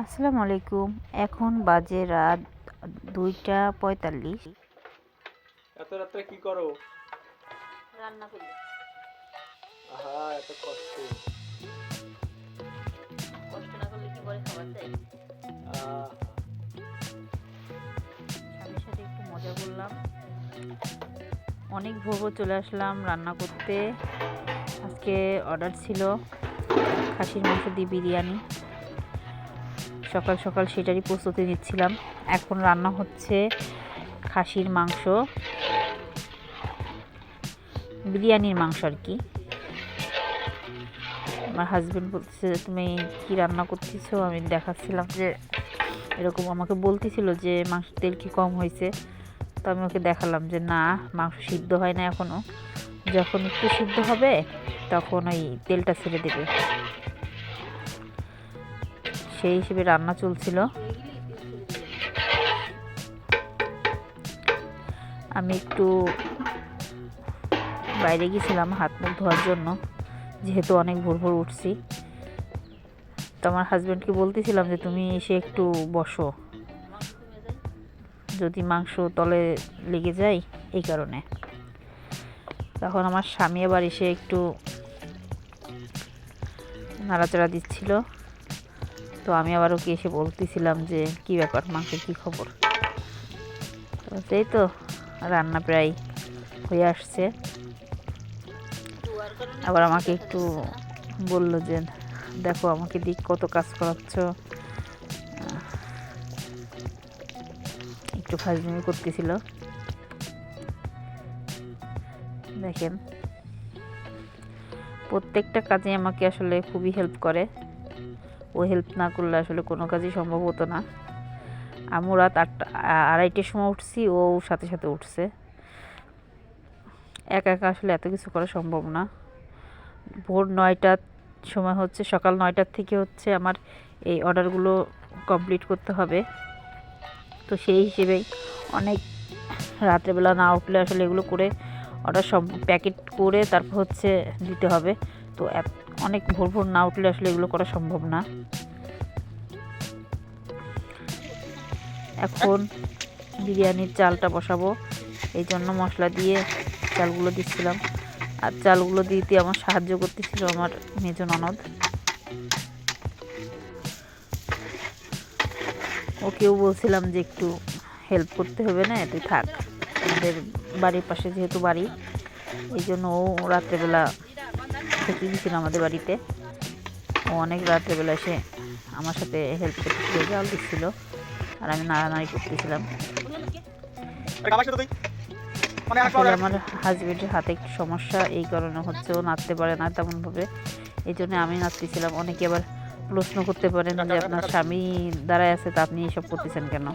আসসালামু আলাইকুম। এখন বাজে রাত দুইটা পঁয়তাল্লিশ। এত রাত্রে কি করো? রান্না করি। আহা এত কষ্ট। কষ্ট না করলে কি করে খাবার দেয় স্বামীর সাথে একটু মজা করলাম। অনেক ভোর চলে আসলাম রান্না করতে। আজকে অর্ডার ছিল খাসির মাংস দিয়ে বিরিয়ানি। সকাল সকাল সেটারই প্রস্তুতি নিচ্ছিলাম। এখন রান্না হচ্ছে খাসির মাংস। বিরিয়ানির মাংস আর কি। আমার হাজবেন্ড বলছে তুমি কি রান্না করতেছো? আমি দেখাচ্ছিলাম যে এরকম আমাকে বলতেছিল যে মাংস তেল কি কম হয়েছে। তো আমি ওকে দেখালাম যে, না, মাংস সিদ্ধ হয় না এখনও যখন একটু সিদ্ধ হবে, তখন ওই তেলটা ছেড়ে দেবে। সেই হিসেবে রান্না চলছিল। আমি একটু বাইরে গেছিলাম হাত মুখ ধোয়ার জন্য, যেহেতু অনেক ভোর ভোর উঠছি। তো আমার হাজব্যান্ডকে বলতেছিলাম যে, তুমি এসে একটু বসো। যদি মাংস তলে লেগে যায়, এই কারণে। তখন আমার স্বামী আবার এসে একটু নাড়াচাড়া দিচ্ছিল। তো আমি আবার ওকে এসে বলতেছিলাম যে, কি ব্যাপার মাংসের কি খবর? তো সেই তো, রান্না প্রায় হয়ে আসছে। আবার আমাকে একটু বলল যে, দেখো, আমাকে দিক কত কাজ করাচ্ছ। একটু ফাজলামি করতেছিল। দেখেন, প্রত্যেকটা কাজে আমাকে আসলে খুবই হেল্প করে। ও হেল্প না করলে আসলে কোনো কাজই সম্ভব হতো না। আমি রাত আটটা, আড়াইটের সময় উঠছি, ও সাথে সাথে উঠছে। একা একা আসলে এত কিছু করা সম্ভব না। ভোর নয়টার সময় হচ্ছে, সকাল নয়টার থেকে হচ্ছে আমার এই অর্ডারগুলো কমপ্লিট করতে হবে। তো সেই হিসেবেই অনেক রাত্রেবেলা না উঠলে আসলে এগুলো করে অর্ডার সব প্যাকেট করে তারপর হচ্ছে দিতে হবে। তো অনেক ভোর ভোর না উঠলে আসলে এগুলো করা সম্ভব না। এখন বিরিয়ানির চালটা বসাবো, এই জন্য মশলা দিয়ে চালগুলো দিচ্ছিলাম। আর চালগুলো দিতে আমার সাহায্য করতেছিল আমার মেজ ননদ। ওকেও বলছিলাম যে একটু হেল্প করতে হবে না, তুই থাক। আমাদের বাড়ির পাশে যেহেতু বাড়ি, এই জন্য ও রাত্রেবেলা থেকে গেছিল আমাদের বাড়িতে। ও অনেক রাত্রেবেলা এসে আমার সাথে হেল্প করতেছিল জাল দিচ্ছিল আর আমি নাড়ানাড়ি করতেছিলাম। আসলে আমার হাজবেন্ডের হাতে একটু সমস্যা এই কারণে হচ্ছে ও নাচতে পারে না তেমনভাবে। এই জন্য আমি নাচতেছিলাম অনেকে আবার প্রশ্ন করতে পারেন যে আপনার স্বামী দাঁড়ায় আছে তা আপনি এসব করতেছেন কেন?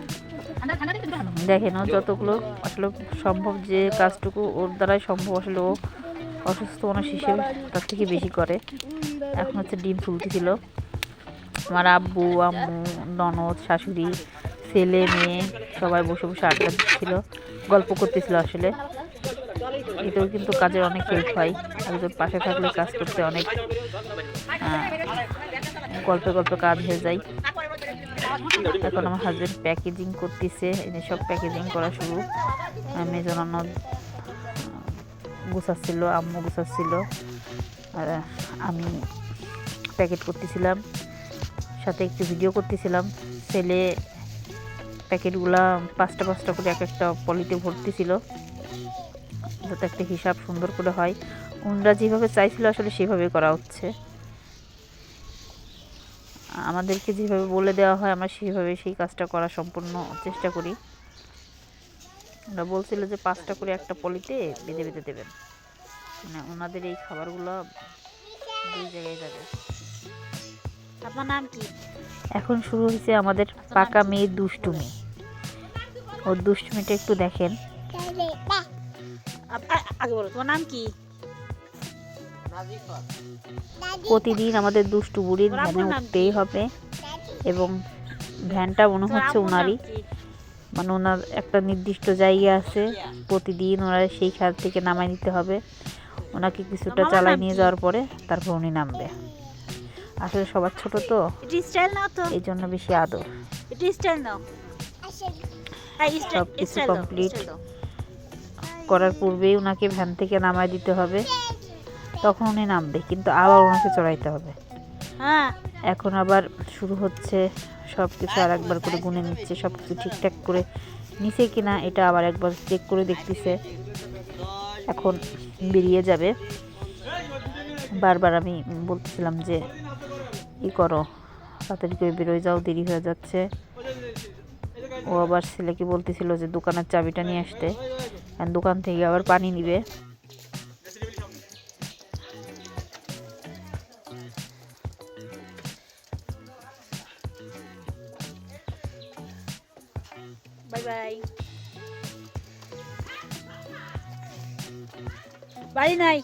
দেখেন ও যতগুলো আসলে সম্ভব যে কাজটুকু ওর দ্বারাই সম্ভব। আসলে ও অসুস্থ মানুষ হিসেবে তার থেকে বেশি করে। এখন হচ্ছে ডিম ফুলতেছিল। আমার আব্বু, আম্মু, ননদ, শাশুড়ি, ছেলে, মেয়ে সবাই বসে বসে আড্ডা দিচ্ছিল, গল্প করতেছিল আসলে। এতেও কিন্তু কাজের অনেক হেল্প হয়। একজন পাশে থাকলে কাজ করতে অনেক গল্পে গল্পে কাজ হয়ে যায়। এখন আমার হাজবেন্ড প্যাকেজিং করতেছে। সব প্যাকেজিং করা শুরু। মেজন ননদ গুছাচ্ছিল, আম্মু গুছাচ্ছিল। আর আমি প্যাকেট করতেছিলাম, সাথে একটু ভিডিও করতেছিলাম। ছেলে প্যাকেটগুলা পাঁচটা পাঁচটা করে এক একটা পলিতে ভর্তি ছিল যাতে একটা হিসাব সুন্দর করে হয়। ওনারা যেভাবে চাইছিল আসলে সেভাবে করা হচ্ছে। আমাদেরকে যেভাবে বলে দেওয়া হয়, আমরা সেভাবে সেই কাজটা করা সম্পূর্ণ চেষ্টা করি। ওরা বলছিল যে পাঁচটা করে একটা পলিতে বেঁধে বেঁধে দেবেন। মানে ওনাদের এই খাবারগুলো দুই জায়গায় যাবে। আপনার নাম কি? এখন শুরু হয়েছে আমাদের পাকা মেয়ের দুষ্টুমি। ওর দুষ্টুমিটা একটু দেখেন। আগে বলো তোমার নাম কি? প্রতিদিন আমাদের দুষ্টু বুড়ির ভ্যানে উঠতেই হবে এবং ভ্যানটা মনে হচ্ছে ওনারই? মানে ওনার একটা নির্দিষ্ট জায়গা আছে প্রতিদিন ওনার সেই খাল থেকে নামাই নিতে হবে। ওনাকে কিছুটা চালাই নিয়ে যাওয়ার পরে তারপর উনি নামবে। আসলে সবার ছোট তো। এই জন্য বেশি আদর। সব কিছু দাও করার পূর্বেই ওনাকে ভ্যান থেকে নামায় দিতে হবে। তখন উনি নামবে কিন্তু আবার ওনাকে চড়াইতে হবে। হ্যাঁ। এখন আবার শুরু হচ্ছে সব কিছু আর একবার করে গুনে নিচ্ছে সব কিছু ঠিকঠাক করে নিচে কিনা এটা আবার একবার চেক করে দেখতেছে। এখন বেরিয়ে যাবে। বারবার আমি বলতেছিলাম যে ই করো তাড়াতাড়ি করে বেরোয় যাও দেরি হয়ে যাচ্ছে। ও আবার ছেলেকে বলতেছিল যে দোকানের চাবিটা নিয়ে আসতে। দোকান থেকে আবার পানি নিবে। Bye bye. Bye này.